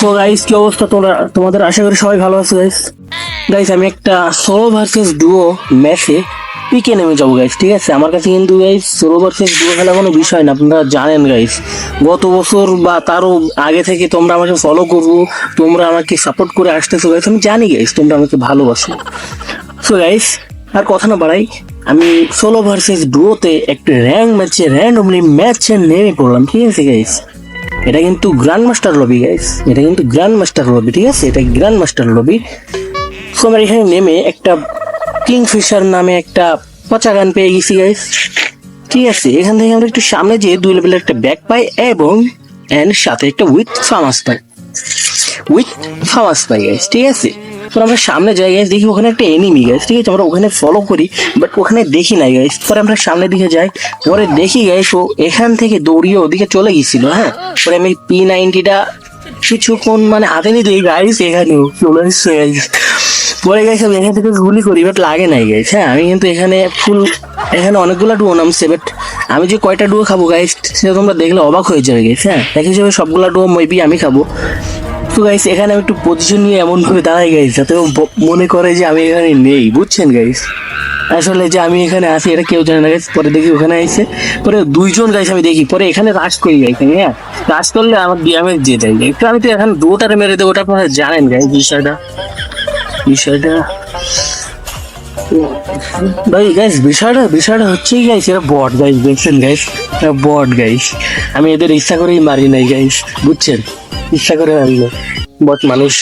তো গাইস কি অবস্থা তোমরা? তোমাদের আশা করি সবাই ভালো আছো গাইস গাইস আমি একটা সোলো ভার্সেস ডুও ম্যাচে পিকে নেমে যাব গাইস ঠিক আছে? আমার কাছে কিন্তু গাইস সোলো ভার্সেস ডুও খেলা কোনো বিষয় না, আপনারা জানেন গাইস গত বছর বা তারও আগে থেকে তোমরা আমাকে ফলো করব, তোমরা আমাকে সাপোর্ট করে আসতেছো গাইস আমি জানি গাইস তোমরা আমাকে ভালোবাসো। সো গাইস আর কথা না বাড়াই, আমি সোলো ভার্সেস ডুওতে একটা র্যাঙ্ক ম্যাচে র্যান্ডমলি ম্যাচে নেমে পড়লাম, ঠিক আছে গাইস এটা কিন্তু গ্র্যান্ড মাস্টার লবি গাইস এটা কিন্তু গ্র্যান্ড মাস্টার লবি ঠিক আছে? এটা গ্র্যান্ড মাস্টার লবি সো আমরা এখানে নেমে একটা কিংফিশার নামে একটা পচা গান পেয়ে গেছি গাইস ঠিক আছে? এখান থেকে আমরা একটু সামনে যেয়ে দুই লেভেলের একটা ব্যাগ পাই এবং এন্ড সাথে একটা উইথ ফার্মাস পাই। উইথ ফার্মাস পাই গাইস ঠিক আছে? তো আমরা সামনে যাই গাইস দেখি ওখানে একটা এনিমি গাইস ঠিক আছে? আমরা ওখানে ফলো করি বাট ওখানে দেখি নাই গাইস পরে আমরা সামনের দিকে যাই, পরে দেখি গাইস ও এখান থেকে দৌড়িয়ে ওদিকে চলে গেছিল হ্যাঁ? পরে আমি পি নাইনটিটা কিছুক্ষণ মানে হাতে নিতে গাইস এখানেও চলে এসছে গাইস পরে গাইস আমি এখান থেকে গুলি করি বাট লাগে নাই গাইস হ্যাঁ? আমি কিন্তু এখানে ফুল এখানে অনেকগুলো ডুয়ো নামছে বাট আমি যে কয়টা ডুয়ো খাব গাইস সেটা তোমরা দেখলে অবাক হয়ে যাবে গাইস হ্যাঁ? এক হিসেবে সবগুলা ডুয়ো মেবি আমি খাব। তো গাইস এখানে আমি একটু পজিশন নিয়ে এমন ভাবে দাঁড়াই গাইস যাতে মনে করে যে আমি এখানে নেই, বুঝছেন গাইস আসলে যে আমি এখানে আছি, এটা কেউ জানে না গাইস পরে দেখি ওখানে আইছে পরে দুইজন গাইস আমি দেখি, পরে এখানে রাশ করি গাইস হ্যাঁ? রাশ করলে আমার ডিয়ামেজ দিয়ে দেয় একটু আমি তো এখন দুটারে মেরে দেবো, ওটা আপনারা জানেন গাইস বিষয়টা। বিষয়টা ভাই গাইস বিষয়টা বিষয়টা হচ্ছে গাইস এরা বট গাইস দেখছেন গাইস এরা বট গাইস আমি এদের ইচ্ছা করেই মারি নাই গাইস বুঝছেন? ইচ্ছা করে আনলো। বট মানুষ